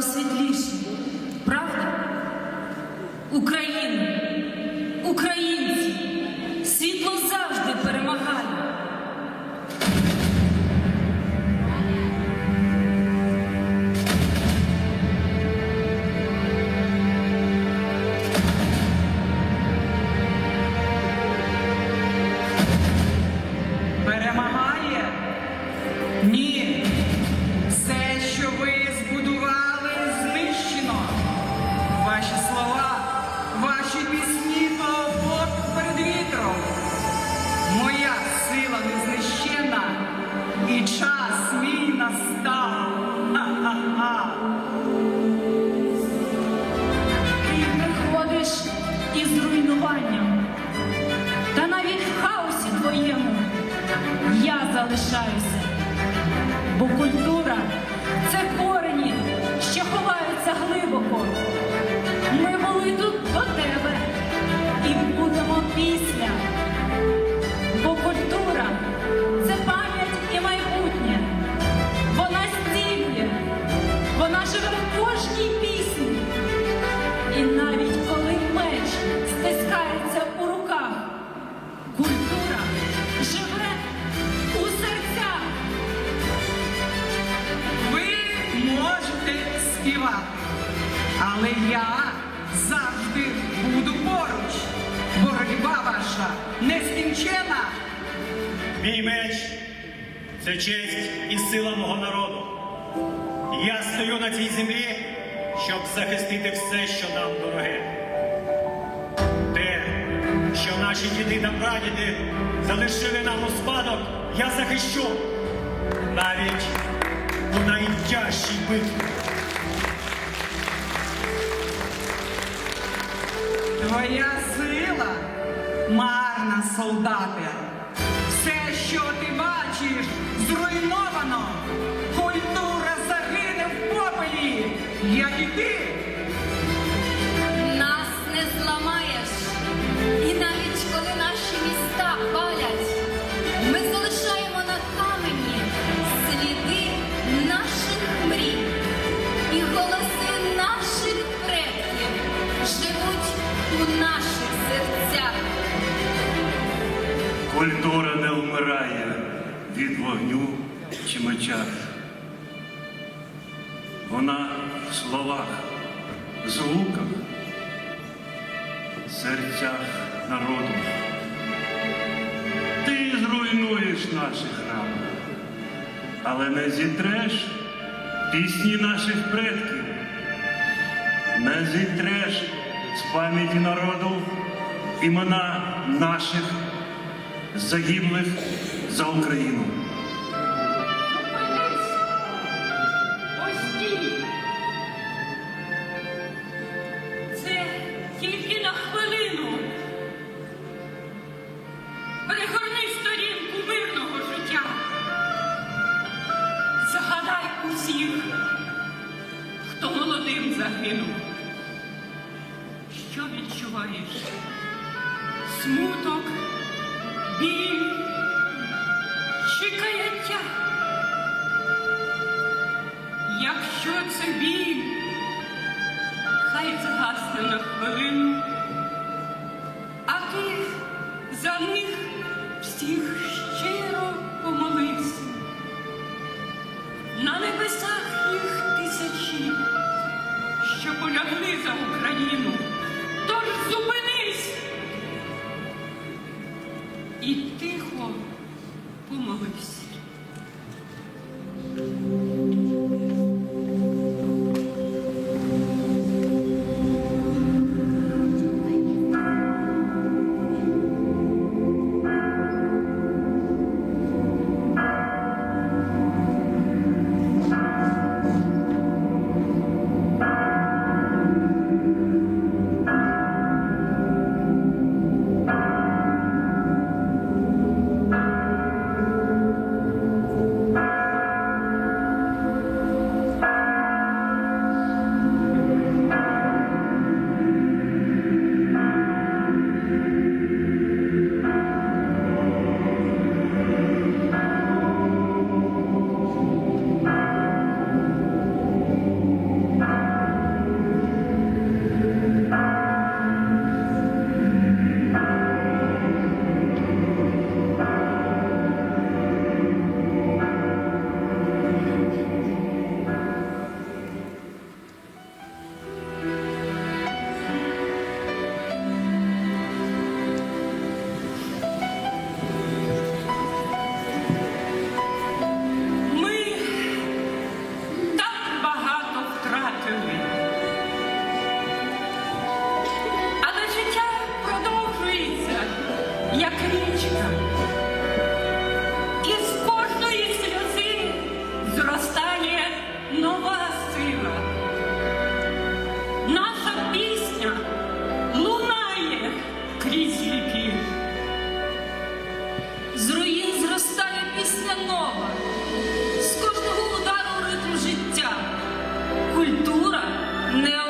стало світліше. Правда? Україна, українці, світло завжди перемагає. Перемагає? Ні. Залишаюся. Я завжди буду поруч. Боротьба ваша нескінчена. Мій меч це честь і сила мого народу. Я стою на цій землі, щоб захистити все, що нам дороге. Те, що наші діди та прадіди залишили нам у спадок, я захищу навіть у найтяжчій битві. Твоя сила марна, солдати, Все, що ти бачиш, зруйновано. Культура загине в попелі, як і ти. Від вогню чи меча. Вона в словах, звуках, серцях народу. Ти зруйнуєш наші храми, але не зітреш пісні наших предків, не зітреш з пам'яті народу імена наших загиблих за Україну. Це тільки на хвилину. Перегорни сторінку мирного життя. Загадай усіх, хто молодим загинув. Що відчуваєш? Смуток, біль каяття? Якщо це біль, хай згасне на хвилину, а ти за них всіх щиро помолився. На небесах їх тисячі, що полягли за Україну. Тож зупинись і тихо помолився. з руїн зростає пісня нова, з кожного удару ритм життя, культура не